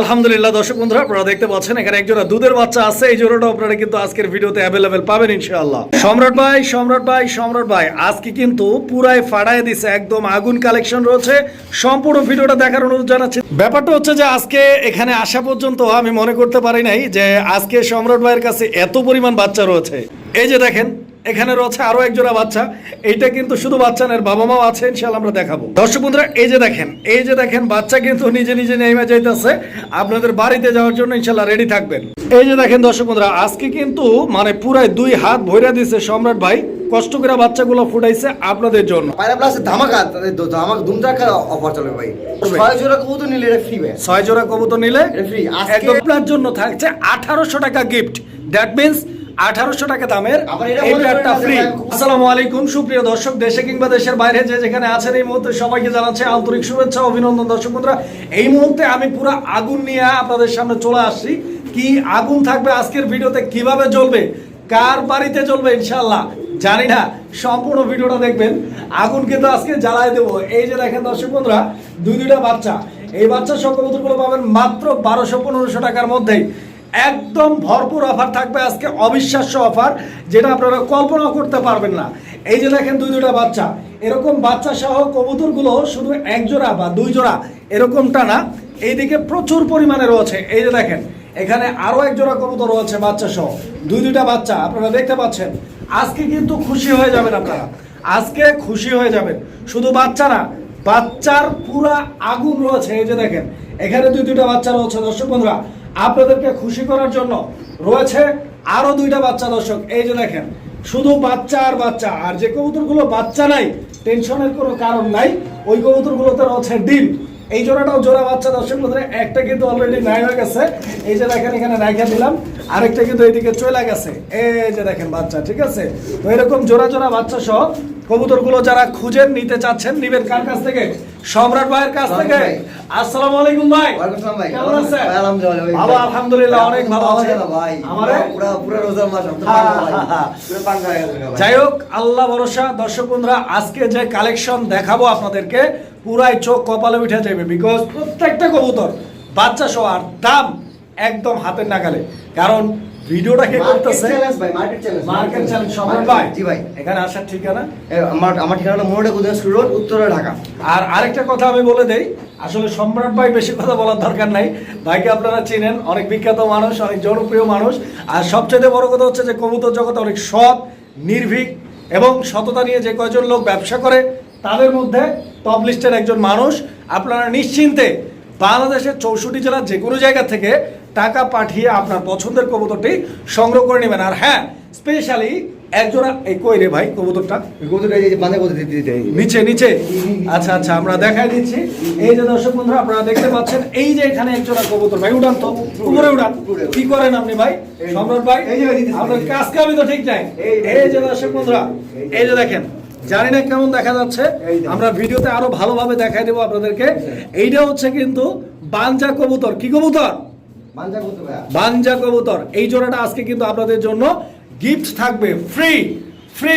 আলহামদুলিল্লাহ, দর্শক বন্ধুরা, আপনারা দেখতে পাচ্ছেন, এখানে একজোড়া দুধের বাচ্চা আছে। এই জোড়াটা আপনারা কিন্তু আজকের ভিডিওতে অ্যাভেলেবেল পাবেন ইনশাআল্লাহ। সম্রাট ভাই সম্রাট ভাই সম্রাট ভাই, আজকে কিন্তু পুরাই ফাড়ায় দিছে, একদম আগুন কালেকশন রয়েছে। সম্পূর্ণ ভিডিওটা দেখার অনুরোধ জানাচ্ছি। ব্যাপারটা হচ্ছে যে আজকে এখানে আসা পর্যন্ত আমি মনে করতে পারি নাই যে আজকে সম্রাট ভাইয়ের কাছে এত পরিমাণ বাচ্চা রয়েছে। এই যে দেখেন এখানে রয়েছে আরও একজোড়া বাচ্চা। এইটা কিন্তু শুধু বাচ্চা না বাবা মাও আছে ইনশাআল্লাহ আমরা দেখাবো। দর্শক বন্ধুরা এই যে দেখেন এই যে দেখেন বাচ্চা কিন্তু নিজে নিজে নেমে যাইতেছে। আপনাদের বাড়িতে যাওয়ার জন্য ইনশাআল্লাহ রেডি থাকবেন। এই যে দেখেন দর্শক বন্ধুরা আজকে কিন্তু মানে পুরাই দুই হাত ভইরা দিছে সম্রাট ভাই। কষ্ট করে বাচ্চাগুলো ফুটাইছে আপনাদের জন্য। পায়রা প্লাস ধামাকা ধামাকা দুম টাকা অফার চলে ভাই। ছয় জোড়া কবুতর নিলে এটা ফ্রি ভাই। ছয় জোড়া কবুতর নিলে। আজকে- একদম আপনার জন্য থাকছে আঠারোশো টাকা গিফট দ্যাট মিনস আঠারোশো টাকা দামের এই যে ফ্রি আসসালামু আলাইকুম সুপ্রিয় দর্শক দেশে কিংবা দেশের বাইরে যে যেখানে আছেন এই মুহূর্তে সবাইকে জানাচ্ছি আন্তরিক শুভেচ্ছা অভিনন্দন দর্শক বন্ধুরা। এই মুহূর্তে আমি পুরো আগুন নিয়ে আপনাদের সামনে চলে আসছি। কি আগুন থাকবে আজকের ভিডিওতে কীভাবে জ্বলবে কার বাড়িতে জ্বলবে ইনশাআল্লাহ জানি না। সম্পূর্ণ ভিডিওটা দেখবেন। আগুন কিন্তু আজকে জ্বালায় দেবো। এই যে দেখেন দর্শক বন্ধুরা দুই দুইটা বাচ্চা। এই বাচ্চা সকলগুলো পাবেন? মাত্র বারোশো পনেরোশো টাকার মধ্যেই। একদম ভরপুর অফার থাকবে আজকে, অবিশ্বাস্য অফার যেটা আপনারা কল্পনা করতে পারবেন না। এই যে দেখেন দুই দুটা বাচ্চা, এরকম বাচ্চা সহ কবুতরগুলো শুধু এক জোড়া বা দুই জোড়া, এরকমটা না। এইদিকে প্রচুর পরিমাণে রয়েছে। এই যে দেখেন, এখানে আরও এক জোড়া কবুতর রয়েছে বাচ্চা সহ। দুই দুইটা বাচ্চা, আপনারা দেখতে পাচ্ছেন। আজকে কিন্তু খুশি হয়ে যাবেন আপনারা। আজকে খুশি হয়ে যাবেন। শুধু বাচ্চা না, বাচ্চার পুরা আগুন রয়েছে। এই যে দেখেন, এখানে দুই দুইটা বাচ্চা রয়েছে দর্শক বন্ধুরা। আপনাদেরকে খুশি করার জন্য রয়েছে আরও দুইটা বাচ্চা, দর্শক। এই যে দেখেন, শুধু বাচ্চা আর বাচ্চা, আর যে কবুতরগুলো বাচ্চা নাই, টেনশনের কোনো কারণ নাই, ওই কবুতরগুলোতে রয়েছে ডিম। এই জোড়াটাও জোড়া বাচ্চা, দর্শক একটা কিন্তু অলরেডি নাই হয়ে গেছে। এই যে দেখেন, এখানে রাখা দিলাম। আরেকটা কিন্তু এইদিকে চলে গেছে। এই যে দেখেন বাচ্চা, ঠিক আছে? তো এরকম জোড়া জোড়া বাচ্চা সহ কবুতরগুলো যারা খুঁজেন নিতে চাচ্ছেন, নিবেন কার কাছ থেকে? সম্রাট ভাইয়ের কাছ থেকে। আসসালামু আলাইকুম ভাই ওয়ালাইকুম আসসালাম ভাই। কেমন আছেন আলহামদুলিল্লাহ ভাই। আলহামদুলিল্লাহ অনেক ভালো আছে ভাই। আমারে পুরা- পুরা রোজার মাস, আমি তো পাঙ্গা ভাই। পুরা পাঙ্গা গেছে ভাই। যাই হোক আল্লাহ ভরসা দর্শক বন্ধুরা আজকে যে কালেকশন দেখাবো আপনাদেরকে পুরাই চোখ কপালে উঠে যাবে বিকজ প্রত্যেকটা কবুতর বাচ্চা সহ আর দাম একদম হাতের নাগালে কারণ ভিডিওটা কে করতেছে? মার্কেট চ্যালেঞ্জ সম্রাট ভাই জি ভাই। এখানে আসার ঠিকানা? আমার আমার ঠিকানা মোড়ে গুদাসপুর রোড উত্তরা ঢাকা। আর আরেকটা কথা আমি বলে দেই আসলে সম্রাট ভাই বেশি কথা বলার দরকার নাই। ভাইকে আপনারা চিনেন অনেক বিখ্যাত মানুষ অনেক জনপ্রিয় মানুষ। আর সবচেয়ে বড় কথা হচ্ছে যে কবুতর জগতে অনেক সৎ নির্ভীক এবং সততা নিয়ে যে কয়জন লোক ব্যবসা করে তাদের মধ্যে টপ লিস্টের একজন মানুষ। আপনারা নিশ্চিন্তে বাংলাদেশের চৌষট্টি জেলার যে কোনো জায়গা থেকে টাকা পাঠিয়ে আপনার পছন্দের কবুতরটি সংগ্রহ করে নেবেন। আর হ্যাঁ স্পেশালি একজোড়া এই কই রে ভাই কবুতরটা? কবুতর এই যে বাঁধে কবুতর দিতে দিতে নিচে নিচে? আচ্ছা আচ্ছা আমরা দেখাই দিচ্ছি। এই যে দর্শক বন্ধুরা আপনারা দেখতে পাচ্ছেন এই যে এখানে একজোড়া কবুতর। ভাই উড়ান তো। উপরে উড়ান। কি করেন আপনি ভাই? সম্রাট ভাই এই যে। আপনার কাজ কামি তো ঠিক নাই। এই- যে দর্শক বন্ধুরা এই যে দেখেন জানি না কেমন দেখা যাচ্ছে। আমরা ভিডিওতে আরও ভালোভাবে দেখাই দেবো আপনাদেরকে। এইটা হচ্ছে কিন্তু বানজা কবুতর। কি কবুতর? বাঞ্জা কবুতর। এই জোড়াটা আজকে কিন্তু আপনাদের জন্য গিফট থাকবে। ফ্রি ফ্রি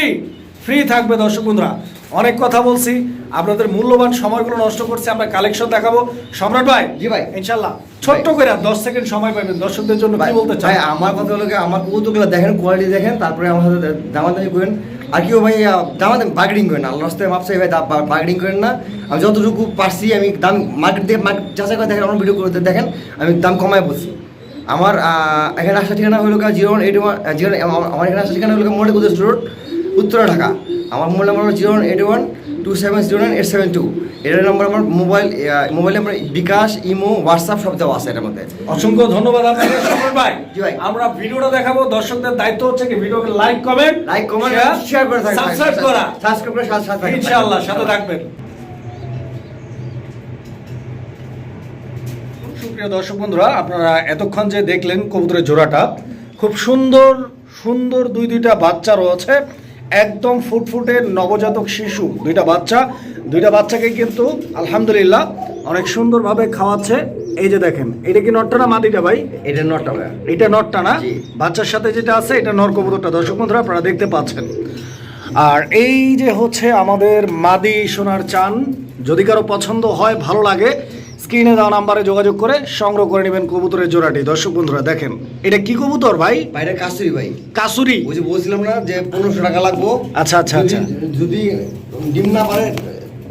ফ্রি থাকবে দর্শক বন্ধুরা। অনেক কথা বলছি আপনাদের মূল্যবান সময়গুলো নষ্ট করছে আমরা কালেকশন দেখাবো। সম্রাট ভাই জি ভাই। ইনশাল্লাহ ছোট্ট করে দশ সেকেন্ড সময় পাবেন দর্শকদের জন্য কি বলতে চাই আমার কথা হলো আমার কবুতরগুলো দেখেন কোয়ালিটি দেখেন তারপরে আমার সাথে দামাদামি করেন। আর কেউ ভাই দাম বার্গেনিং করেন না। আল্লাহ মাপসাই ভাই বার্গেনিং করেন না। আমি যতটুকু পারছি, আমি দাম মার্কেট দিয়ে মার্কেট যাচাই করে দেখেন, আমার ভিডিও করে দেখেন, আমি দাম কমায় বলছি। আমার এখানে আসা ঠিকানা হলো zero one eight one zero আমার এখানে আসা ঠিকানা হলো মোটে কুদেশ রোড, উত্তরা ঢাকা। আমার মোবাইল নাম্বার হলো zero one eight one two seven zero nine eight seven two এটার নাম্বার আমার mobile mobile number bKash Imo WhatsApp সব দেওয়া আছে এটার মধ্যে। অসংখ্য ধন্যবাদ আপনাকে সম্রাট ভাই। জি ভাই। আমরা ভিডিওটা দেখাবো দর্শকদের দায়িত্ব হচ্ছে কি ভিডিওকে like comment like comment share করে থাকবেন। সাবস্ক্রাইব করা। সাবস্ক্রাইব করে সাথে সাথে থাকবেন। ইনশাআল্লাহ সাথে থাকবেন। সুপ্রিয় দর্শক বন্ধুরা আপনারা এতক্ষণ যে দেখলেন কবুতরের জোড়াটা খুব সুন্দর সুন্দর দুই দুইটা বাচ্চা রয়েছে। একদম ফুটফুটে নবজাতক শিশু দুইটা বাচ্চা। দুইটা বাচ্চাকে কিন্তু আলহামদুলিল্লাহ অনেক সুন্দরভাবে খাওয়াচ্ছে। এই যে দেখেন এটা কি নটটা না মাদিটা ভাই? এটা নটটা ভাই এটা নটটা না? বাচ্চার সাথে যেটা আছে এটা নর কবুতরটা দর্শক বন্ধুরা আপনারা দেখতে পাচ্ছেন। আর এই যে হচ্ছে আমাদের মাদি সোনার চান। যদি কারও পছন্দ হয় ভালো লাগে স্ক্রিনে দেওয়া নাম্বারে যোগাযোগ করে সংগ্রহ করে নেবেন কবুতরের জোড়াটি। দর্শক বন্ধুরা দেখেন এটা কি কবুতর ভাই? ভাইটা কাসুরি ভাই। কাসুরি? ওই যে বলছিলাম না যে পনেরোশো টাকা লাগবো। আচ্ছা আচ্ছা আচ্ছা। যদি- যদি ডিম না পারে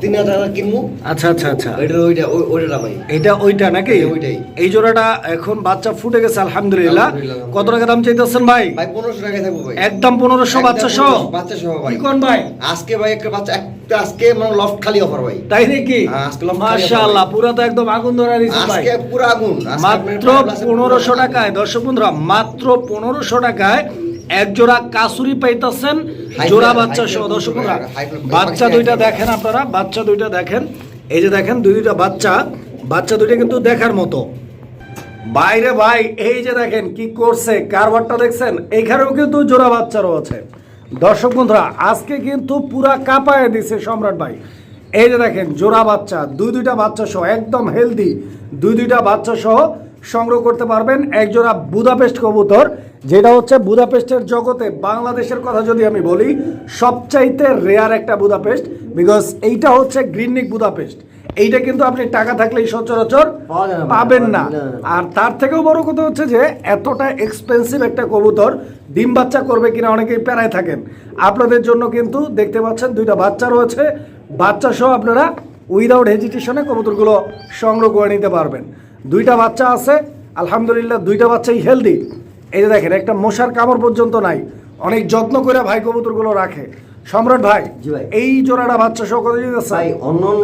তিন হাজার টাকা কিনবো। আচ্ছা আচ্ছা আচ্ছা। ওইটা ওইটা ওইটা ভাই এটা ওইটা নাকি? ওইটাই। এই জোড়াটা এখন বাচ্চা ফুটে গেছে আলহামদুলিল্লাহ। আলহামদুলিল্লাহ। কত টাকা দাম চাইতেছেন ভাই? ভাই পনেরোশো টাকায় থাকব ভাই। একদম পনেরোশো বাচ্চা সহ? বাচ্চা সহ ভাই। কোন ভাই? আজকে ভাই একটা বাচ্চা একটা আজকে মানে লফট খালি অফার ভাই। তাই নাকি? হ্যাঁ, আজকে লম্বা মাশাআল্লাহ পুরো তো একদম আগুন ধরা দিয়েছে ভাই। আজকে পুরো আগুন। মাত্র পনেরোশো টাকায় দর্শক বন্ধুরা মাত্র পনেরোশো টাকায় এক জোড়া কাসুরি পাইতেছেন জোড়া বাচ্চা সহ দর্শক বাচ্চা দুইটা দেখেন আপনারা বাচ্চা দুইটা দেখেন এই যে দেখেন দুই দুইটা বাচ্চা বাচ্চা দুইটা কিন্তু দেখার মতো। বাইরে ভাই এই যে দেখেন কি করছে কারবারটা দেখছেন এখানেও কিন্তু জোড়া বাচ্চারও আছে। দর্শক বন্ধুরা আজকে কিন্তু পুরা কাঁপায় দিছে সম্রাট ভাই। এই যে দেখেন জোড়া বাচ্চা দুই দুইটা বাচ্চা সহ একদম হেলদি দুই দুইটা বাচ্চা সহ সংগ্রহ করতে পারবেন একজোড়া বুদাপেস্ট কবুতর যেটা হচ্ছে বুদাপেস্টের জগতে বাংলাদেশের কথা যদি আমি বলি সবচাইতে রেয়ার একটা বুদাপেস্ট বিকজ এইটা হচ্ছে গ্রিনিক বুদাপেস্ট। এইটা কিন্তু আপনি টাকা থাকলেই সচরাচর পাবেন না। আর তার থেকেও বড় কথা হচ্ছে যে এতটা এক্সপেন্সিভ একটা কবুতর ডিম বাচ্চা করবে কিনা অনেকেই প্যারায় থাকেন। আপনাদের জন্য কিন্তু দেখতে পাচ্ছেন দুইটা বাচ্চা রয়েছে। বাচ্চা সহ আপনারা উইদাউট হেজিটেশনে কবুতরগুলো সংগ্রহ করে নিতে পারবেন। দুইটা বাচ্চা আছে আলহামদুলিল্লাহ দুইটা বাচ্চাই হেলদি এই যে দেখেন একটা মশার কামড় পর্যন্ত নাই অনেক যত্ন করে ভাই কবুতরগুলো রাখে সম্রাট ভাই এই জোড়াটা বাচ্চা সহ কত দিতেছে ভাই অন্য অন্য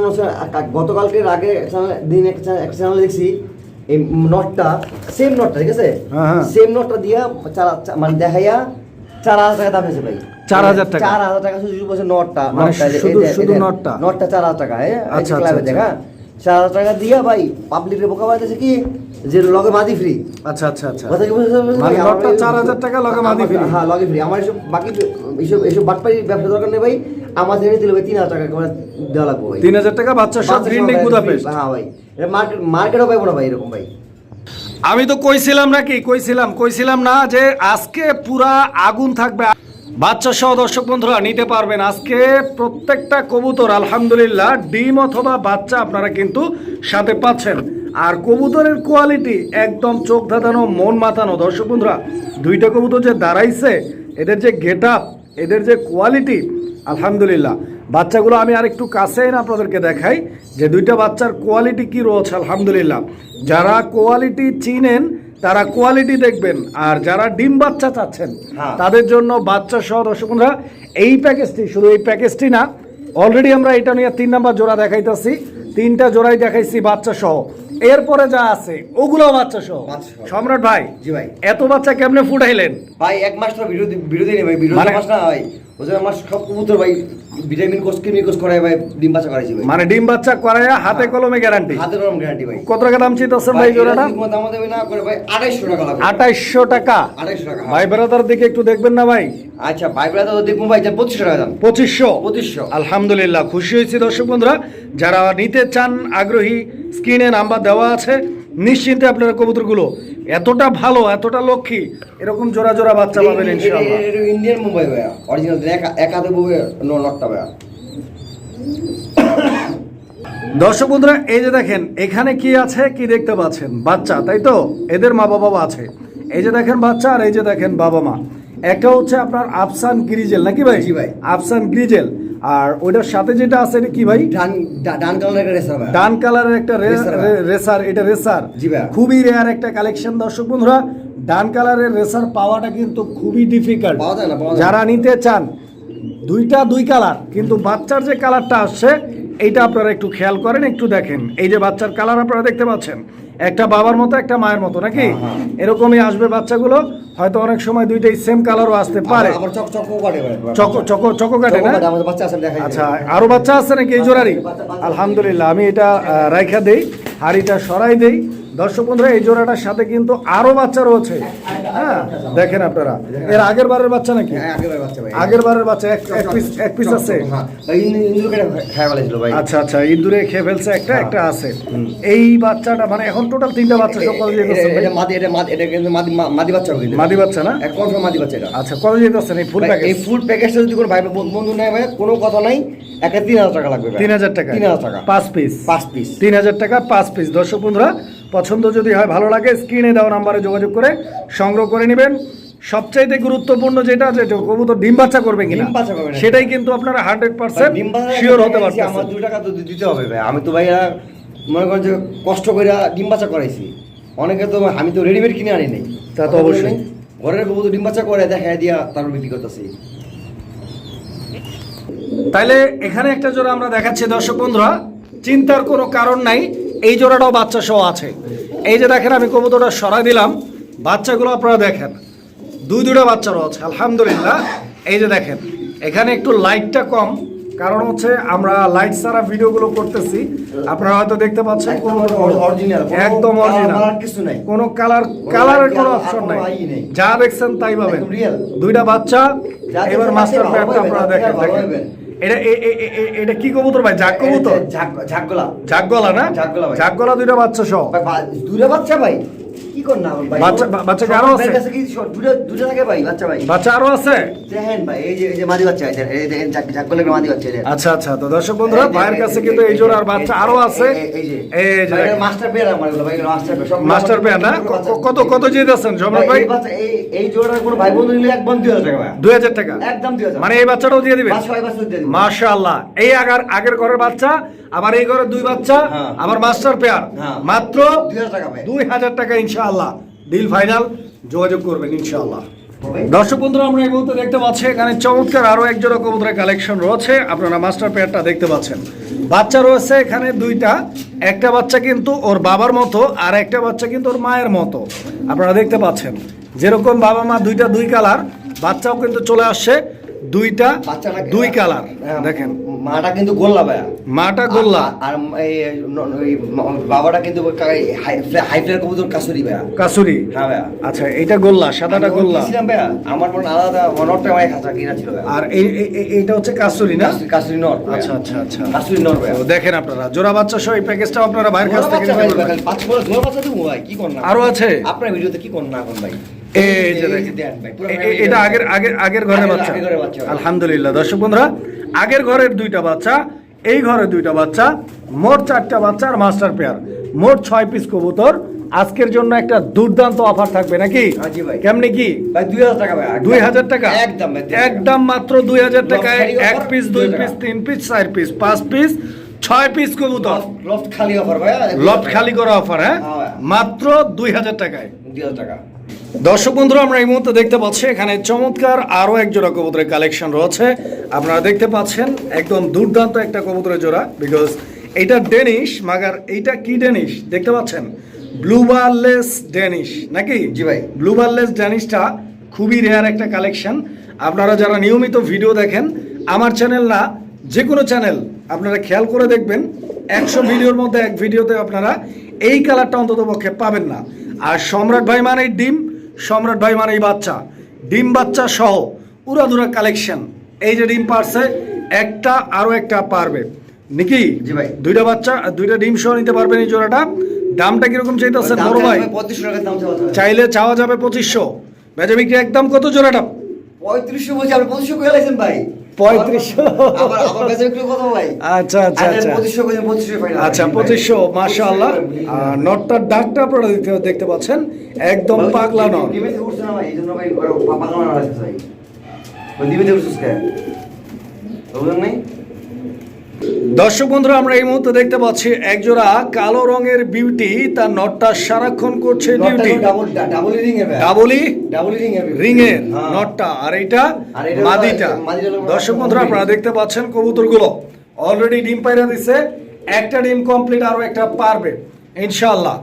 গতকালকের আগে দিন একটা চ্যানেল- দেখছি এই নটটা সেম নটটা ঠিক আছে হ্যাঁ, হ্যাঁ। সেম নটটা দিয়া চার মানে দেখাইয়া চার হাজার টাকা দাম হয়েছে ভাই 4,000 টাকা? চার হাজার টাকা শুধু বলছে নটটা মানে নটটা, শুধু- নটটা? নটটা চার হাজার টাকা হ্যাঁ আচ্ছা, আচ্ছা, আচ্ছা। দেখা চার হাজার টাকা দিয়া ভাই পাবলিকের বোকা কি? যে লগে মাদি ফ্রি আচ্ছা আচ্ছা আচ্ছা। কথা কি বুঝতে মানে এই- 4,000 টাকা লগে মাদি free। হ্যাঁ লগে ফ্রি আমার এসব বাকি এইসব এইসব বাটপাই ব্যবসা দরকার নেই ভাই। আমার জেনে দিলে ভাই তিন হাজার টাকা করে দেওয়া লাগবে ভাই। তিন হাজার টাকা বাচ্চা বাচ্চা গ্রিন সহ নেক বুদাপেস্ট হ্যাঁ ভাই। এটা মার্কেট মার্কেটও পাইবো না ভাই এরকম ভাই। আমি তো কইছিলাম নাকি? কইছিলাম কইছিলাম না যে আজকে পুরা আগুন থাকবে। বাচ্চা সহ দর্শক বন্ধুরা, নিতে পারবেন আজকে প্রত্যেকটা কবুতর, আলহামদুলিল্লাহ, ডিম অথবা বাচ্চা আপনারা কিন্তু সাথে পাচ্ছেন। আর কবুতরের কোয়ালিটি একদম চোখ ধাঁধানো, মন মাতানো। দর্শক বন্ধুরা, দুইটা কবুতর যে দাঁড়াইছে, এদের যে গেট আপ এদের যে কোয়ালিটি আলহামদুলিল্লাহ। বাচ্চাগুলো আমি আর একটু কাছে এনে আপনাদেরকে দেখাই যে দুইটা বাচ্চার কোয়ালিটি কি রয়েছে, আলহামদুলিল্লাহ। যারা কোয়ালিটি চিনেন তারা কোয়ালিটি দেখবেন আর যারা ডিম বাচ্চা চাচ্ছেন হ্যাঁ। তাদের জন্য বাচ্চা সহ দর্শক এই প্যাকেজটি শুধু এই প্যাকেজটি না অলরেডি আমরা এটা নিয়ে তিন নাম্বার জোড়া দেখাইতেছি তিনটা জোড়াই দেখাইছি বাচ্চা সহ। এরপরে যা আছে ওগুলো বাচ্চা সহ। সম্রাট ভাই জি ভাই। এত বাচ্চা কেমনে ফুটাইলেন? ভাই এক মাস তো ভিডিও ভিডিও দিই ভাই ভিডিও মানে- মাস না ভাই। ওই আমার সব কবুতর ভাই ভিটামিন কোর্স কিমি কোর্স করাই ভাই ডিম বাচ্চা করাইছি ভাই। মানে ডিম বাচ্চা করাইয়া হাতে কলমে গ্যারান্টি গরম গ্যারান্টি ভাই। কত টাকা দাম চাইতেছেন ভাই জোড়াটা? আমাদের না করে ভাই আড়াইশো টাকা লাগবে। টাকা? ভাই দিকে একটু দেখবেন না ভাই? আচ্ছা ভাই ভাই টাকা দাম। আলহামদুলিল্লাহ খুশি হয়েছি দর্শক বন্ধুরা। যারা নিতে চান আগ্রহী স্ক্রিনে নাম্বার দেওয়া আছে। নিশ্চিন্তে আপনারা কবুতরগুলো এতটা ভালো এতটা লক্ষ্মী এরকম জোড়া জোড়া বাচ্চা পাবেন ইনশাআল্লাহ। ইন্ডিয়ান মুম্বাই ভাইয়া অরিজিনাল এক হাতে বউয়ে নটটা ভাইয়া। দর্শক বন্ধুরা এই যে দেখেন এখানে কি আছে কি দেখতে পাচ্ছেন? বাচ্চা তাই তো? এদের মা বাবা আছে। এই যে দেখেন বাচ্চা আর এই যে দেখেন বাবা মা। একটা হচ্ছে আপনার আফসান গ্রিজেল নাকি ভাই? জি ভাই। আফসান গ্রিজেল। আর ওইটার সাথে যেটা আছে এটা কি ভাই ডান ডান কালার একটা রেসার ভাইয়া ডান কালারের একটা রেসার। রেসার এটা রেসার জি। খুবই রেয়ার একটা কালেকশন দর্শক বন্ধুরা ডান কালারের রেসার পাওয়াটা কিন্তু খুবই ডিফিকাল্ট পাওয়া যায় না। যারা নিতে চান দুইটা দুই কালার কিন্তু বাচ্চার যে কালারটা আসছে এইটা আপনারা একটু খেয়াল করেন একটু দেখেন এই যে বাচ্চার কালার আপনারা দেখতে পাচ্ছেন একটা বাবার মতো একটা মায়ের মতো নাকি? হ্যাঁ, হ্যাঁ। এরকমই আসবে বাচ্চাগুলো হয়তো অনেক সময় দুইটাই সেম কালারও আসতে পারে। চক কাটে না? আচ্ছা আরও বাচ্চা আছে নাকি এই জোড়ারই? আলহামদুলিল্লাহ আমি এটা রাইখা দেই হাড়িটা সরাই দেই। দর্শক বন্ধুরা এই জোড়াটার সাথে কিন্তু আরও বাচ্চা রয়েছে। হ্যাঁ দেখেন আপনারা। এর আগের বারের বাচ্চা নাকি? হ্যাঁ আগের বারের বাচ্চা এক পিস আছে। হ্যাঁ আচ্ছা আচ্ছা ইন্দুরে খেয়ে ফেলছে একটা হ্যাঁ। একটা আছে। এই বাচ্চাটা মানে এখন টোটাল তিনটা বাচ্চা এটা মাদি বাচ্চা মাদি বাচ্চা না? এক কনফার্ম মাদি বাচ্চা আচ্ছা কত দিচ্ছেন এই ফুল প্যাকেজ এই ফুল প্যাকেজটা যদি কোনো ভাই বন্ধু নেয় ভাই কোনো কথা নাই। একটা তিন হাজার টাকা লাগবে তিন হাজার টাকা। তিন হাজার টাকা। পাঁচ পিস পাঁচ পিস তিন হাজার টাকা পাঁচ পিস দর্শক বন্ধুরা পছন্দ যদি হয় ভালো লাগে স্ক্রিনে দেওয়া নাম্বারে যোগাযোগ করে সংগ্রহ করে নেবেন। সবচাইতে গুরুত্বপূর্ণ যেটা যেটা কবুতর ডিম বাচ্চা করবে কিনা সেটাই কিন্তু আপনারা হান্ড্রেড পার্সেন্ট শিওর হতে আমার দু টাকা তো দিতে হবে ভাই। আমি তো ভাই মনে করেন যে কষ্ট করে ডিম বাচ্চা করাইছি। অনেকে তো আমি তো রেডিমেড কিনে আনি নাই। তা তো অবশ্যই। ঘরের কবুতর ডিম বাচ্চা করে দেখা দিয়া তারপর বিক্রি করতেছি। তাইলে এখানে একটা জোড়া আমরা দেখাচ্ছি দর্শক বন্ধুরা। চিন্তার কোনো কারণ নাই। এই জোড়াটাও বাচ্চা সহ আছে। এই যে দেখেন আমি কবুতরটা সরাই দিলাম। বাচ্চাগুলো আপনারা দেখেন। দুই দুটা বাচ্চা রয়েছে আলহামদুলিল্লাহ। এই যে দেখেন এখানে একটু লাইটটা কম কারণ হচ্ছে আমরা লাইট ছাড়া ভিডিওগুলো করতেছি। আপনারা হয়তো দেখতে পাচ্ছেন একদম কোনো- অরিজিনাল কিছু নাই। কালার কালারের কোনো অপশন নাই। যা দেখছেন তাই পাবেন। দুইটা বাচ্চা এবার মাস্টার আপনারা দেখেন দেখেন। এটা এটা কি কবুতর ভাই? জাগ কবুতর? জাগ জাগগলা। না? জাগগলা ভাই। জাগগলা দুইটা বাচ্চা সহ। দুটা বাচ্চা ভাই। কি কর না ভাই? বাচ্চা- বাচ্চা আরও আছে? কাছে কি সব- দুটা দুটা থাকে ভাই বাচ্চা ভাই। বাচ্চা আরও আছে? দেখেন ভাই এই যে এই যে মাদি বাচ্চা এই যে- এই যে ঝাকগলা মাদি বাচ্চা আচ্ছা আচ্ছা তো দর্শক বন্ধুরা ভাইয়ের কাছে কিন্তু এই এই- জোড়ার বাচ্চা আরও আছে। এই- এই যে এই যে ভাই, এটা দেখেন। মাস্টার পেয়ার আমার এগুলো ভাই মাস্টার পেয়ার মাস্টার পেয়ার না? ক- ক- কত কত ভাই এই জোড়ার কোনো ভাই বন্ধু নিলে একদম টাকা ভাই। একদম মানে এই বাচ্চাটাও দিয়ে দিবেন? দিবো। মাশাআল্লাহ। এই আগের আগের ঘরের বাচ্চা আবার এই ঘরের দুই বাচ্চা হ্যাঁ। আবার মাস্টার পেয়ার হ্যাঁ। মাত্র দুই হাজার টাকা ভাই। দুই হাজার টাকা ইনশাআল্লাহ। ডিল ফাইনাল যোগাযোগ করবেন ইনশাআল্লাহ। দর্শক বন্ধুরা, আমরা এই মুহূর্তে দেখতে পাচ্ছি, এখানে চমৎকার আরও এক জোড়া কবুতরের কালেকশন রয়েছে। আপনারা মাস্টার পেয়ারটা দেখতে পাচ্ছেন। বাচ্চা রয়েছে এখানে দুইটা। একটা বাচ্চা কিন্তু ওর বাবার মতো, আর একটা বাচ্চা কিন্তু ওর মায়ের মতো। আপনারা দেখতে পাচ্ছেন, যেরকম বাবা মা দুইটা দুই কালার বাচ্চাও কিন্তু চলে আসছে। দুইটা দুই কালার হ্যাঁ, দেখেন। মাটা কিন্তু গোল্লা ভাইয়া। মাটা গোল্লা। আর- বাবাটা কিন্তু হাইফ্লেয়ার কবুতর কাসুরি ভাইয়া। কাসুরি? হ্যাঁ ভাইয়া। আচ্ছা এটা গোল্লা সাদাটা গোল্লা। কিনেছিলাম ভাইয়া আমার মনে আলাদা অনরটা আমার খাঁচা কিনা ছিল আর এই এই- এই- এইটা হচ্ছে কাসুরি না? কাসুরি- নর আচ্ছা আচ্ছা আচ্ছা। কাসুরি নর ভাইয়া। দেখেন আপনারা জোড়া বাচ্চা সহ এই প্যাকেজটা আপনারা ভাইয়ের কাছ থেকে ভাই। ভাই, পাঁচ বড় জোড়া বাচ্চা দেবো ভাই, কি কর না? আরও আছে? আপনার ভিডিওতে কি কর না এখন ভাই? এটা আগের আগের আগের ঘরের বাচ্চা। আলহামদুলিল্লাহ দর্শক বন্ধুরা আগের ঘরের দুইটা বাচ্চা এই ঘরের দুইটা বাচ্চা মোট চারটা বাচ্চা আর মাস্টার পেয়ার। মোট ছয় পিস কবুতর। আজকের জন্য একটা দুর্দান্ত অফার থাকবে নাকি? হ্যাঁ। কেমনি কি? দুই হাজার টাকা একদম। মাত্র দুই হাজার টাকায় এক পিস দুই পিস তিন পিস চার পিস পাঁচ পিস ছয় পিস কবুতর। লফট- লফট খালি হাজার লট টাকা। খালি করা অফার হ্যাঁ? হ্যাঁ। মাত্র দুই হাজার টাকায়। দুই হাজার টাকা। দর্শক বন্ধুরা আমরা এই মুহূর্তে দেখতে পাচ্ছি এখানে চমৎকার আরও এক জোড়া কবুতরের কালেকশন রয়েছে। আপনারা দেখতে পাচ্ছেন একদম দুর্দান্ত একটা কবুতরের জোড়া বিকজ এটা ডেনিশ মাগার এইটা কি ডেনিশ দেখতে পাচ্ছেন? ব্লুবারলেস ডেনিশ নাকি? জি ভাই। ব্লুবারলেস ডেনিশটা খুবই রেয়ার একটা কালেকশন আপনারা যারা নিয়মিত ভিডিও দেখেন আমার চ্যানেল না যে কোনো চ্যানেল আপনারা খেয়াল করে দেখবেন একশো ভিডিওর মধ্যে এক ভিডিওতে আপনারা এই কালারটা অন্তত পক্ষে পাবেন না। আর সম্রাট ভাই মানেই ডিম সম্রাট ভাই মানে এই বাচ্চা। ডিম বাচ্চা সহ উড়াধুরা কালেকশন এই যে ডিম পারছে একটা আরও একটা পারবে। নাকি জি ভাই। দুইটা বাচ্চা দুইটা ডিম সহ নিতে পারবেন এই জোড়াটা। দামটা কীরকম চাইতে আছে বড় ভাই? চাইলে চাওয়া যাবে। পঁচিশশো। বেচা বিক্রি একদম কত জোড়াটা? পঁয়ত্রিশশো বলছি, আপনি পঁচিশশো করে ভাই। পঁয়ত্রিশশো। আচ্ছা আচ্ছা আচ্ছা। পঁচিশশো আচ্ছা মাশাআল্লাহ। আর নটটার ডাকটা আপনারা দেখতে দেখতে পাচ্ছেন। একদম পাগলা নট। ভাই, দর্শক বন্ধুরা আমরা এই মুহূর্তে দেখতে পাচ্ছি একজোড়া কালো রঙের বিউটি তার নটটা সারাক্ষণ করছে ডিউটি ডাবল রিং এর হ্যাঁ। নটটা। আর এইটা মাদিটা। দর্শক বন্ধুরা আপনারা দেখতে পাচ্ছেন কবুতরগুলো। অলরেডি ডিম পাইরা দিছে। একটা ডিম কমপ্লিট আরও একটা পারবে। ইনশাআল্লাহ।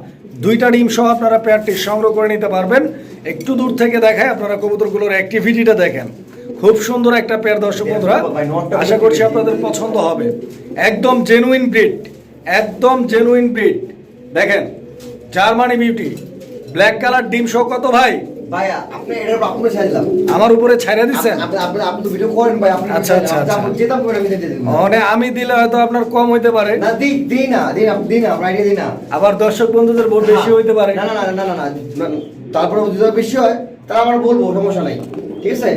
দুইটা ডিম সহ আপনারা পেয়ারটি সংগ্রহ করে নিতে পারবেন। একটু দূর থেকে দেখায় আপনারা কবুতরগুলোর অ্যাক্টিভিটিটা দেখেন। খুব সুন্দর একটা পেয়ার দর্শক বন্ধুরা আশা করছি আপনাদের পছন্দ হবে একদম জেনুইন ব্রিড একদম জেনুইন ব্রিড দেখেন জার্মানি বিউটি ব্ল্যাক কালার ডিম সহ কত ভাই। আমার উপরে ছাইরা দিচ্ছেন আপনি- আপনি- আপনি তো ভিডিও করেন ভাই, আপনি আচ্ছা, আচ্ছা, আচ্ছা। মানে আমি দিলে হয়তো আপনার কম হইতে পারে না, দিই, দিই না, দিই না, না, আমরা দিই না। আবার দর্শক বন্ধুদের ভোট বেশি হইতে পারে না, না, না, না, না, না, না, তারপরে যদি বেশি হয় তাহলে আমরা বলব সমস্যা নাই ঠিক আছে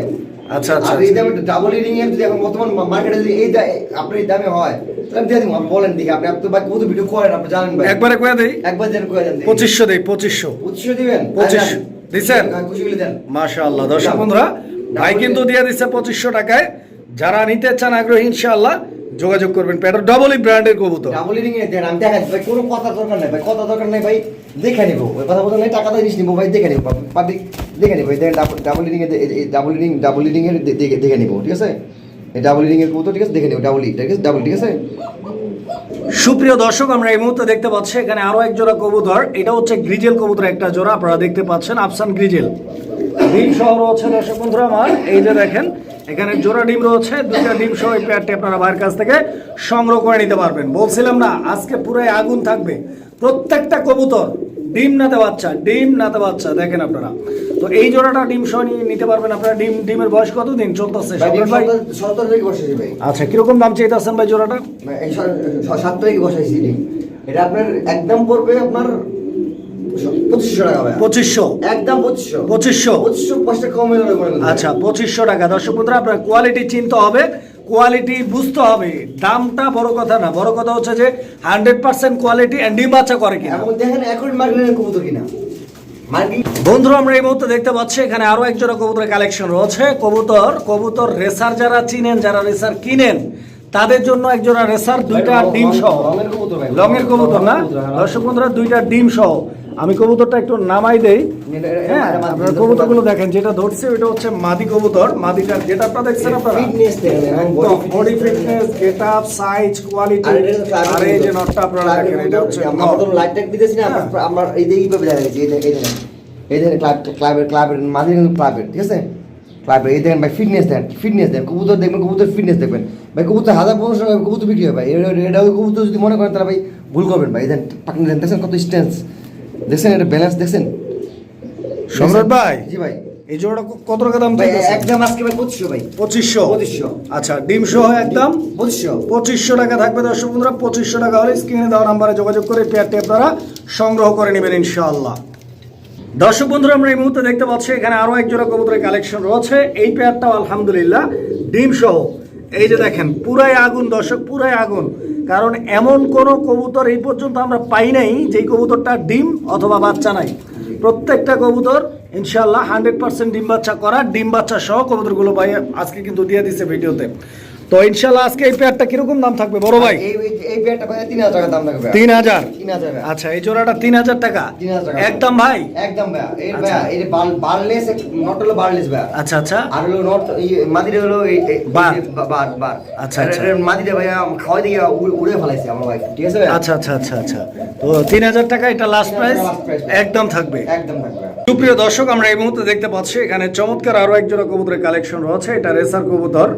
আচ্ছা, আচ্ছা, আর এই দামে ডাবল রিডিং এর যদি এখন বর্তমান মার্কেটে যদি এই আপনার এই দামে হয় তাহলে দিয়ে দিব। বলেন দেখি আপনি আপনি ভাই কত ভিডিও করেন আপনি জানেন ভাই। একবারে কয়ে দেই? একবার দেন দেন। পঁচিশশো দেই পঁচিশশো। উৎস দিবেন? পঁচিশ। আচ্ছা, দেন। মাশাআল্লাহ দর্শক বন্ধুরা ভাই কিন্তু দিয়ে দিচ্ছে পঁচিশশো টাকায়। যারা নিতে চান আগ্রহী ইনশাআল্লাহ যোগাযোগ করবেন। প্যাটার ডবলই ব্র্যান্ডের কবুতর। ডাবল রিডিং এর দেন আমি দেখাচ্ছি। ভাই কোনো কথা দরকার নাই ভাই কথা দরকার নাই ভাই দেখে নিব। ওই কথা বলতে নাই টাকা দিয়ে জিনিস নিবো ভাই দেখে নিব। পাবলিক দেখে নিব ডাবল এর ডাবল রিডিং ডাবল রিডিং এর দেখে নিব, ঠিক আছে? ডাবল রিডিং এর কবুতর, ঠিক আছে? দেখে নিব ডাবল ঠিক আছে? ডাবল ঠিক আছে? সুপ্রিয় দর্শক, আমরা এই মুহূর্তে দেখতে পাচ্ছি এখানে আরও এক জোড়া কবুতর। এটা হচ্ছে গ্রিজেল কবুতর, একটা জোড়া, আপনারা দেখতে পাচ্ছেন, আফসান গ্রিজেল। ডিম সহ রয়েছে দর্শক বন্ধুরা আমার, এই যে দেখেন, এখানে জোড়া ডিম রয়েছে, দুইটা ডিম সহ এই পেয়ারটি আপনারা ভাইয়ের কাছ থেকে সংগ্রহ করে নিতে পারবেন। বলছিলাম না, আজকে পুরাই আগুন থাকবে। প্রত্যেকটা কবুতর ডিম নাতে বাচ্চা ডিম নাতে বাচ্চা দেখেন আপনারা। তো এই জোড়াটা ডিম সহ নিতে পারবেন আপনারা। ডিম ডিমের বয়স চলতেছে তারিখে বসেছি ভাই। আচ্ছা কীরকম দাম চাইতেছেন ভাই জোড়াটা? সাত তারিখে বসাইছি ডিম। এটা আপনার একদম পড়বে আপনার আচ্ছা পঁচিশশো টাকা। দর্শক বন্ধুরা আপনার কোয়ালিটি চিনতে হবে। কোয়ালিটি বুঝতে হবে। দামটা বড় কথা না। বড় কথা হচ্ছে যে হান্ড্রেড পার্সেন্ট কোয়ালিটি অ্যান্ড ডিম বাচ্চা করে কিনা। দেখেন এখন মার্কেটের কবুতর কিনা। বন্ধুরা আমরা এই মুহূর্তে দেখতে পাচ্ছি এখানে আরও এক জোড়া কবুতরের কালেকশন রয়েছে। কবুতর কবুতর রেসার যারা চিনেন যারা রেসার কিনেন তাদের জন্য এক জোড়া রেসার দুইটা ডিম সহ লঙের কবুতর না? হ্যাঁ। দর্শক বন্ধুরা দুইটা ডিম সহ আমি কবুতরটা একটু নামাই দেই। হ্যাঁ আপনার কবুতরগুলো দেখেন যেটা ধরছে ওইটা হচ্ছে মাদি কবুতর। মাদিটার যেটা আপনারা? দেখছেন আপনারা ফিটনেস দেখেন হ্যাঁ, body fitness gait size quality আর এটা তো ক্লাবের আর এই যে কবুতর। নটটা আপনারা দেখেন এটা হচ্ছে আমরা তো লাইট ট্যাগ দিতেছি না আমরা আমরা এই দিকে এইভাবে দেখা যাচ্ছে এই দেখেন এই দেখেন ক্লাব ক্লাবের ক্লাবের মাঝে কিন্তু ক্লাবের ঠিক আছে? ক্লাবের এই দেখেন ভাই ফিটনেস দেন কবুতর দেখবেন কবুতর ফিটনেস দেখবেন। ভাই কবুতর হাজার পনেরোশো টাকা কবুতর বিক্রি হয় ভাই। এটা- কবুতর যদি মনে করেন তাহলে ভাই ভুল করবেন ভাই। দেখেন পাকনি দেন কত স্ট্যান্স দেখছেন এটা ব্যালেন্স দেখছেন? সম্রাট ভাই জি ভাই। এই জোড়াটা কত টাকা দাম ভাই একদম আজকে ভাই পঁচিশশো ভাই। পঁচিশশো? পঁচিশশো। আচ্ছা ডিম সহ একদম? পঁচিশশো। পঁচিশশো টাকা থাকবে দর্শক বন্ধুরা পঁচিশশো টাকা হলে স্ক্রিনে দেওয়া নাম্বারে যোগাযোগ করে পেয়ারটি আপনারা সংগ্রহ করে নেবেন ইনশাআল্লাহ। দর্শক বন্ধুরা আমরা এই মুহূর্তে দেখতে পাচ্ছি এখানে আরও এক জোড়া কবুতরের কালেকশন রয়েছে। এই পেয়ারটাও আলহামদুলিল্লাহ ডিম সহ। এই যে দেখেন পুরাই আগুন দর্শক পুরাই আগুন। কারণ এমন কোন কবুতর এই পর্যন্ত আমরা পাই নাই যেই কবুতরটা ডিম অথবা বাচ্চা নাই। প্রত্যেকটা কবুতর ইনশাল্লাহ হান্ড্রেড পার্সেন্ট ডিম বাচ্চা করা, ডিম বাচ্চা সহ কবুতরগুলো পাই আজকে কিন্তু দিয়ে দিচ্ছে ভিডিওতে। তো ইনশাল্লাহ আজকে এই পেয়ারটা কীরকম দাম থাকবে? বড় ভাই। এই পেয়ারটা ভাই তিন হাজার টাকা দাম থাকবে তিন হাজার? তিন হাজার ভাই। আচ্ছা এই জোড়াটা তিন হাজার টাকা? 3000 টাকা। একদম ভাই? একদম ভাইয়া এই আচ্ছা। এই বার্লেস নট হলো বার্লেস ভাইয়া আচ্ছা আচ্ছা। আর হলো নট এই মাদিরে হলো বার। বার বার। আচ্ছা, আচ্ছা। মাদিরে ভাইয়া খাওয়াই দিয়ে উড়ে- ফেলাইছে আমার ভাই ঠিক আছে আচ্ছা আচ্ছা আচ্ছা আচ্ছা। তো তিন হাজার টাকা এটা লাস্ট প্রাইস ভাই। একদম থাকবে। একদম থাকবে সুপ্রিয় দর্শক আমরা এই মুহূর্তে দেখতে পাচ্ছি এখানে চমৎকার আরও এক জোড়া কবুতরের কালেকশন রয়েছে। এটা রেসার কবুতর।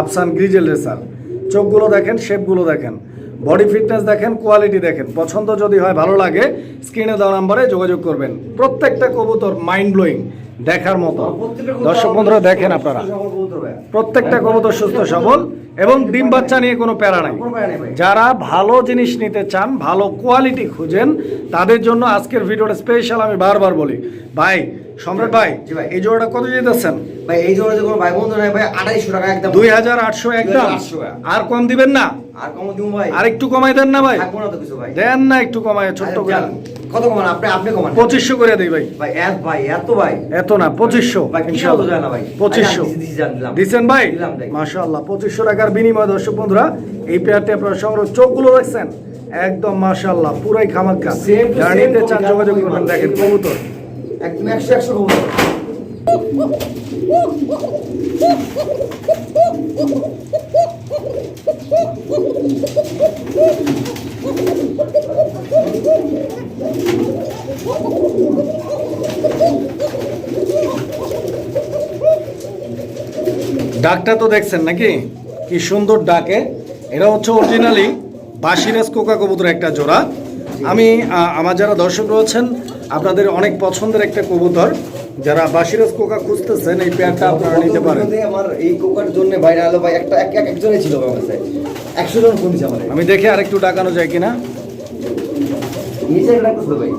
আফসান গ্রিজেল রেসার চোখগুলো দেখেন, শেপগুলো দেখেন। বডি ফিটনেস দেখেন, কোয়ালিটি দেখেন। পছন্দ যদি হয়, ভালো লাগে, স্ক্রিনে দেওয়া নাম্বারে যোগাযোগ করবেন। প্রত্যেকটা কবুতর মাইন্ড ব্লোয়িং দেখার মতো। দর্শক বন্ধুরা, দেখেন আপনারা। প্রত্যেকটা কবুতর সুস্থ সবল এবং ডিম বাচ্চা নিয়ে কোনো প্যারা নাই। যারা ভালো জিনিস নিতে চান, ভালো কোয়ালিটি খুঁজেন, তাদের জন্য আজকের ভিডিওটা স্পেশাল আমি বারবার বলি। ভাই সম্রাট ভাই জি ভাই। এই জোড়াটা কত ভাই এই কোনো ভাই বন্ধু নাই ভাই আড়াইশো টাকা একদম। দুই হাজার আটশো একদম আর কম দিবেন না। আর কম দিব ভাই। আর একটু কমাই দেন না ভাই। থাকব না তো কিছু ভাই। দেন না একটু ছোট্ট করে। কত কমান? আপনি আপনি কমান। পঁচিশশো করে দিই ভাই। ভাই এত ভাই এত ভাই। এত না পঁচিশশো ভাই? পঁচিশশো। দিচ্ছেন। মাশাআল্লাহ পঁচিশশো টাকার বিনিময় দর্শক বন্ধুরা এই পেয়ারটি আপনারা সংগ্রহ চোখগুলো দেখছেন? একদম মাশাআল্লাহ পুরাই খামাক্কা। Same to যারা same নিতে চান যোগাযোগ। করবেন। দেখেন কবুতর। একদম একশো একশো ডাকটা তো দেখছেন নাকি? কি সুন্দর ডাকে। এটা হচ্ছে অরিজিনালি বাসিরাজ কোকা কবুতর একটা জোড়া। আমি আমার যারা দর্শক রয়েছেন আপনাদের অনেক পছন্দের একটা কবুতর। যারা বাসিরস কোকা খুঁজতেছেন এই পেয়ারটা আপনারা নিতে পারেন। আমার এই কোকার জন্য বাইরে আলো ভাই একটা এক একজনে ছিল আমার কাছে। একশো জন কমছে আমার আমি দেখি আরেকটু ডাকানো যায় কিনা। নিচে ডাকতে ভাই।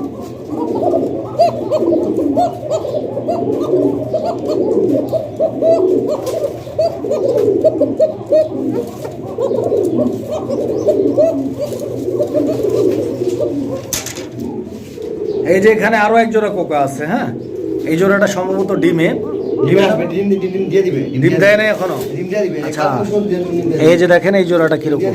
ভাই যে এখানে আরও এক জোড়া কোকা আছে হ্যাঁ? এই জোড়াটা সম্ভবত ডিমে। ডিম দিয়ে না এখনও? আচ্ছা। এই যে দেখেন এই জোড়াটা কীরকম।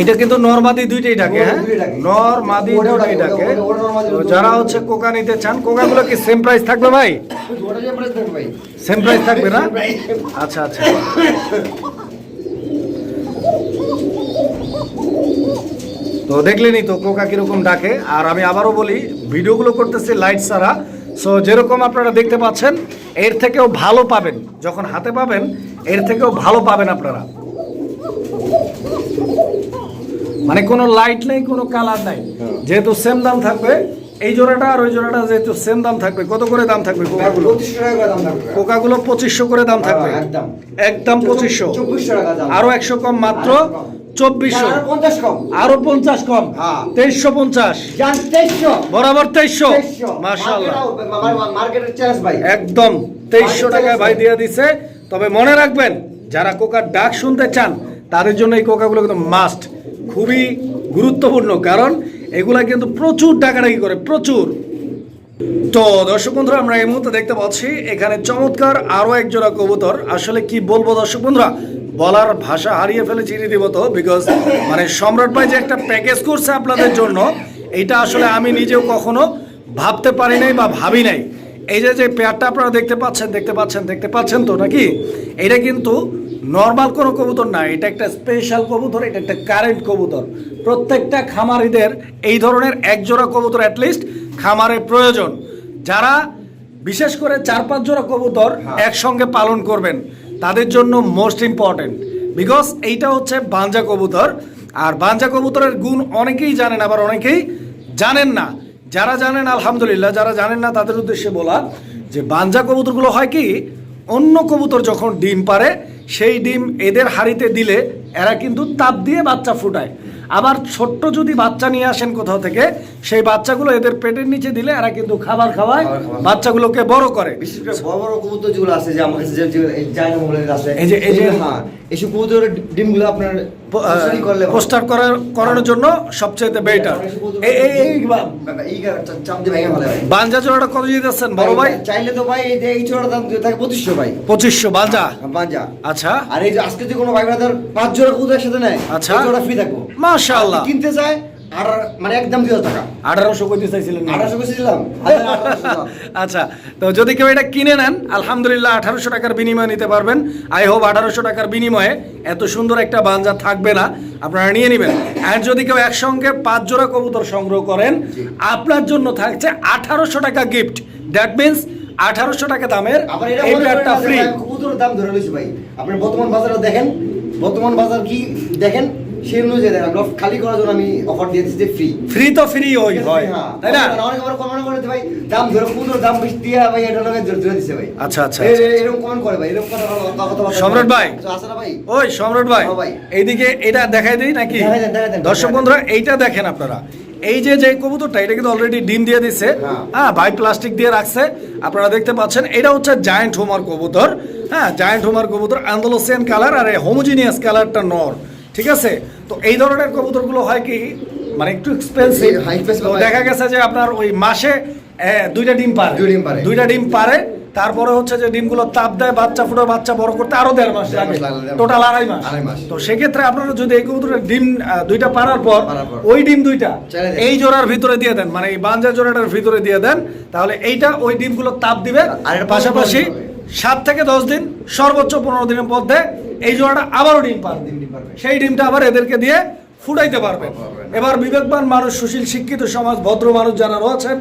এটা কিন্তু নরমাদি দুইটাই ডাকে হ্যাঁ? দুইটাই ডাকে। নর মাদি ওটাও দুইটাই ডাকে, নরমাদি যারা হচ্ছে কোকা নিতে চান কোকাগুলো কি সেম প্রাইস থাকবে ভাই? ওটা প্রাইস থাকবে ভাই। সেম প্রাইস থাকবে না? আচ্ছা আচ্ছা। তো দেখলেনই তো কোকা কীরকম ডাকে। আর আমি আবারও বলি ভিডিওগুলো করতেছি লাইট ছাড়া। সো যেরকম আপনারা দেখতে পাচ্ছেন এর থেকেও ভালো পাবেন। যখন হাতে পাবেন এর থেকেও ভালো পাবেন আপনারা। মানে কোনো লাইট নেই কোনো কালার নাই। হ্যাঁ। যেহেতু সেম দাম থাকবে এই জোড়াটা আর ওই জোড়াটা যেহেতু সেম দাম থাকবে কত করে দাম থাকবে কোকাগুলো? দাম থাকবে। কোকাগুলো পঁচিশশো করে দাম থাকবে। হ্যাঁ, একদম। পঁচিশশো। আরও একশো কম মাত্র চব্বিশশো। আর পঞ্চাশ কম। আরও পঞ্চাশ কম। তেইশশো পঞ্চাশ। বরাবর তেইশশো। তেইশশো। মার্শাল্লাহ মার্কেটের চ্যালেঞ্জ ভাই। একদম। তেইশশো বাড়িতে টাকায় ভাই দিয়ে দিছে। তবে মনে রাখবেন যারা কোকার ডাক শুনতে চান তাদের জন্য এই কোকাগুলো কিন্তু মাস্ট খুবই গুরুত্বপূর্ণ, কারণ এগুলা কিন্তু প্রচুর ডাকাডাকি করে, প্রচুর। তো দর্শক বন্ধুরা, আমরা এই মুহূর্তে দেখতে পাচ্ছি, এখানে চমৎকার আরও একজোড়া কবুতর। আসলে কি বলব দর্শক বন্ধুরা, বলার ভাষা হারিয়ে ফেলে চিনি দিব তো বিকজ মানে সম্রাট ভাই যে একটা প্যাকেজ করছে আপনাদের জন্য, এটা আসলে আমি নিজেও কখনো ভাবতে পারি নাই বা ভাবি নাই। এই যে যে পেয়ারটা আপনারা দেখতে পাচ্ছেন দেখতে পাচ্ছেন দেখতে পাচ্ছেন তো নাকি? এটা কিন্তু নর্মাল কোনো কবুতর না এটা একটা স্পেশাল কবুতর এটা একটা কারেন্ট কবুতর। প্রত্যেকটা খামারিদের এই ধরনের এক জোড়া কবুতর অ্যাটলিস্ট খামারে প্রয়োজন। যারা বিশেষ করে চার পাঁচ জোড়া কবুতর হ্যাঁ। একসঙ্গে পালন করবেন তাদের জন্য মোস্ট ইম্পর্টেন্ট বিকজ এইটা হচ্ছে বাঞ্জা কবুতর আর বাঞ্জা কবুতরের গুণ অনেকেই জানেন আবার অনেকেই জানেন না। যারা জানেন আলহামদুলিল্লাহ যারা জানেন না তাদের উদ্দেশ্যে বলা যে বাঞ্জা কবুতরগুলো হয় কি অন্য কবুতর যখন ডিম পারে সেই ডিম এদের হাড়িতে দিলে এরা কিন্তু তাপ দিয়ে বাচ্চা ফুটায়। আবার ছোট্ট যদি বাচ্চা নিয়ে আসেন কোথাও থেকে সেই বাচ্চাগুলো এদের পেটের নিচে দিলে এরা কিন্তু খাবার খাওয়ায় বাচ্চাগুলোকে বড় করে। বিশেষ করে বড় বড় কবুতর যেগুলো আছে যে আমার কাছে যে যে- জায়গা আছে এই যে- এই যে- হ্যাঁ এইসব কবুতরের ডিমগুলো আপনার পোস্টারিং করলে ভালো। পোস্টার করার করানোর জন্য সবচেয়ে বেটার এই এই এই বা- বাবা, এই গা- চা- চাপ দিয়ে ভেঙে ফেলে ভাই। বাঞ্জা জোড়াটা কত দিতেছেন বড় ভাই? চাইলে তো ভাই এই যে দাম থাকে পঁচিশশো ভাই। পঁচিশশো বাঞ্জা? বাঞ্জা। আচ্ছা। আর এই যে আজকে যে কোনো ভাই ব্রাদার পাঁচ জোড়া একসাথে নেয় আচ্ছা। জোড়া ফ্রি থাকব। মাশাআল্লাহ কিনতে চায় আর মানে একদম দুই হাজার টাকা। আঠারোশো কইতে চাইছিলেন? আঠারোশো দিলাম দিলাম। আচ্ছা তো যদি কেউ এটা কিনে নেন আলহামদুলিল্লাহ আঠারোশো টাকার বিনিময়ে নিতে পারবেন। আই হোপ আঠারোশো টাকার বিনিময়ে এত সুন্দর একটা বাঞ্জা থাকবে না আপনারা নিয়ে নেবেন। আর যদি কেউ একসঙ্গে পাঁচ জোড়া কবুতর সংগ্রহ করেন আপনার জন্য থাকছে আঠারোশো টাকা গিফট দ্যাট মিনস আঠারোশো টাকা দামের এই প্যাডটা ফ্রি কবুতরের দাম ধরে ভাই। আপনি বর্তমান বাজারে দেখেন বর্তমান বাজার কি দেখেন? সেই অনুযায়ী দেখেন খালি করার জন্য আমি অফার দিয়ে দিচ্ছি যে ফ্রি ফ্রি তো ফ্রি ওই হয়। তাই না? অনেক কমেন্ট করে ভাই দাম ধরে দাম বেশি দিয়া ভাই এটা লগে ধরে দিছে ভাই। আচ্ছা, আচ্ছা, আচ্ছা। এরকম কমেন্ট করে ভাই এরকম কথা কথা সম্রাট ভাই। আছে না ভাই। ওই সম্রাট ভাই হ্যাঁ এইদিকে এটা দেখাই দেই নাকি? দর্শক বন্ধুরা এইটা দেখেন আপনারা। এই যে যে কবুতরটা এটা কিন্তু অলরেডি ডিম দিয়ে দিছে। হ্যাঁ। হ্যাঁ ভাই প্লাস্টিক দিয়ে রাখছে। আপনারা দেখতে পাচ্ছেন এটা হচ্ছে জায়ান্ট হোমার কবুতর। হ্যাঁ জায়ান্ট হোমার কবুতর আন্দোলসিয়ান কালার আর হোমোজিনিয়াস কালারটা নর। ঠিক আছে? তো এই ধরনের কবুতরগুলো হয় কি মানে একটু এক্সপেন্সিভ। দেখা গেছে যে আপনার ওই মাসে দুইটা ডিম পারে। ডিম পারে। দুইটা ডিম পারে তারপরে হচ্ছে যে ডিমগুলো তাপ দেয় বাচ্চা ফুটো বাচ্চা বড় করতে আরও দেড় মাস লাগে। টোটাল আড়াই মাস। তো সেক্ষেত্রে আপনারা যদি এই কবুতরের ডিম দুইটা পারার পর ওই ডিম দুইটা এই জোড়ার ভিতরে দিয়ে দেন মানে এই বাঞ্জা জোড়াটার ভিতরে দিয়ে দেন তাহলে এইটা ওই ডিমগুলো তাপ দিবে। আর পাশাপাশি সাত থেকে দশ দিন সর্বোচ্চ পনেরো দিনের মধ্যে এই জোড়াটা আবারও ডিম পারবে। সেই ডিমটা আবার এদেরকে দিয়ে ফুটাইতে পারবে। এবার বিবেকবান মানুষ সুশীল শিক্ষিত সমাজ ভদ্র মানুষ যারা রয়েছেন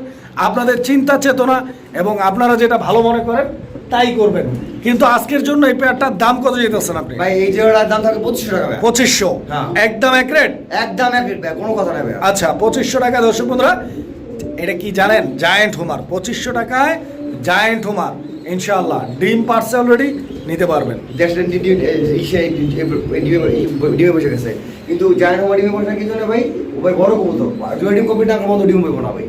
আপনাদের চিন্তা চেতনা এবং আপনারা যেটা ভালো মনে করেন তাই করবেন। কিন্তু আজকের জন্য এই পেয়ারটার দাম কত যেতেছেন আপনি? ভাই এই জোড়ার দাম থাকে পঁচিশশো টাকা পঁচিশশো। হ্যাঁ। একদম এক রেট? একদম এক রেট কোনো কথা নেই আচ্ছা পঁচিশশো টাকা দর্শক বন্ধুরা এটা কি জানেন? Giant homer. পঁচিশশো টাকায় জায়েন্ট হুমার। ইনশাআল্লাহ, ডিম পার্সে অলরেডি নিতে পারবেন। বসে গেছে। কিন্তু জায়গা ডিমে বসে না কি জন্য ভাই? ওই বড় কবুতর। যদি ডিম কপি না কমাতো ডিম বইব না ভাই।